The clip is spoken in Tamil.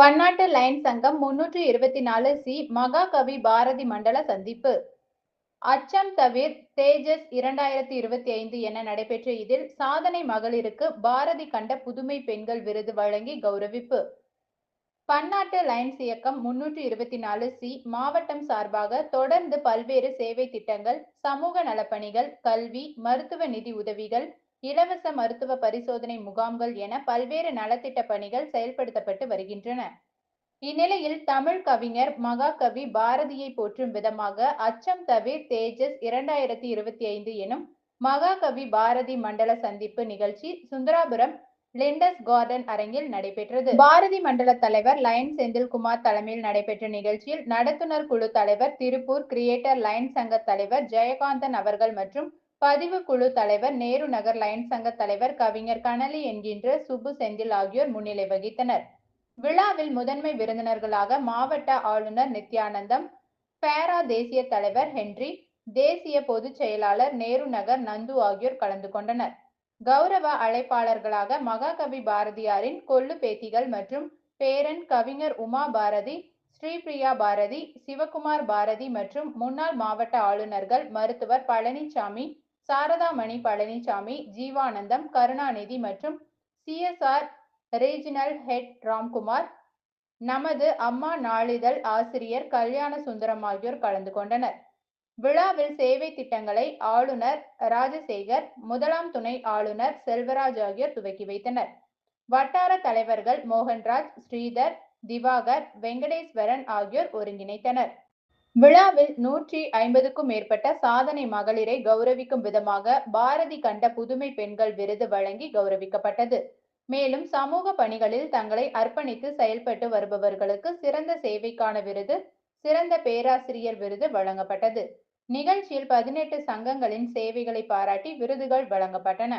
பன்னாட்டு லைன் சங்கம் முன்னூற்றி இருபத்தி நாலு சி மகாகவி பாரதி மண்டல சந்திப்பு. அச்சம் தவிர் தேஜஸ் இரண்டாயிரத்தி இருபத்தி ஐந்து என நடைபெற்ற இதில் சாதனை மகளிருக்கு பாரதி கண்ட புதுமை பெண்கள் விருது வழங்கி கௌரவிப்பு. பன்னாட்டு லைன்ஸ் இயக்கம் முன்னூற்றி இருபத்தி நாலு சி மாவட்டம் சார்பாக தொடர்ந்து பல்வேறு சேவை திட்டங்கள் சமூக நலப்பணிகள் கல்வி மருத்துவ நிதி உதவிகள் இலவச மருத்துவ பரிசோதனை முகாம்கள் என பல்வேறு நலத்திட்ட பணிகள் செயல்படுத்தப்பட்டு வருகின்றன. இந்நிலையில் தமிழ் கவிஞர் மகாகவி பாரதியை போற்றும் விதமாக அச்சம் தவிர் தேஜஸ் இரண்டாயிரத்தி இருபத்தி ஐந்து எனும் மகாகவி பாரதி மண்டல சந்திப்பு நிகழ்ச்சி சுந்தராபுரம் லிண்டஸ் கார்டன் அரங்கில் நடைபெற்றது. பாரதி மண்டல தலைவர் லயன் செந்தில்குமார் தலைமையில் நடைபெற்ற நிகழ்ச்சியில் நடத்துனர் குழு தலைவர் திருப்பூர் கிரியேட்டர் லைன் சங்க தலைவர் ஜெயகாந்தன் அவர்கள் மற்றும் பதிவு குழு தலைவர் நேரு நகர் லயன் சங்க தலைவர் கவிஞர் கனலி என்கின்ற சுபு செந்தில் ஆகியோர் முன்னிலை வகித்தனர். விழாவில் முதன்மை விருந்தினர்களாக மாவட்ட ஆளுநர் நித்யானந்தம் பேரா தேசிய தலைவர் ஹென்றி தேசிய பொதுச் செயலாளர் நேரு நகர் நந்து ஆகியோர் கலந்து கொண்டனர். கௌரவ அழைப்பாளர்களாக மகாகவி பாரதியாரின் கொள்ளு பேத்திகள் மற்றும் பேரன் கவிஞர் உமா பாரதி ஸ்ரீபிரியா பாரதி சிவகுமார் பாரதி மற்றும் முன்னாள் மாவட்ட ஆளுநர்கள் மருத்துவர் பழனிசாமி சாரதாமணி பழனிசாமி ஜீவானந்தம் கருணாநிதி மற்றும் சிஎஸ்ஆர் ரீஜினல் ஹெட் ராம்குமார் நமது அம்மா நாளிதழ் ஆசிரியர் கல்யாண சுந்தரம் ஆகியோர் கலந்து கொண்டனர். விழாவில் சேவை திட்டங்களை ஆளுநர் ராஜசேகர் முதலாம் துணை ஆளுநர் செல்வராஜ் ஆகியோர் துவக்கி வைத்தனர். வட்டார தலைவர்கள் மோகன்ராஜ் ஸ்ரீதர் திவாகர் வெங்கடேஸ்வரன் ஆகியோர் ஒருங்கிணைத்தனர். விழாவில் நூற்றி ஐம்பதுக்கும் மேற்பட்ட சாதனை மகளிரை கௌரவிக்கும் விதமாக பாரதி கண்ட புதுமை பெண்கள் விருது வழங்கி கௌரவிக்கப்பட்டது. மேலும் சமூக பணிகளில் தங்களை அர்ப்பணித்து செயல்பட்டு வருபவர்களுக்கு சிறந்த சேவைக்கான விருது சிறந்த பேராசிரியர் விருது வழங்கப்பட்டது. நிகழ்ச்சியில் பதினெட்டு சங்கங்களின் சேவைகளை பாராட்டி விருதுகள் வழங்கப்பட்டன.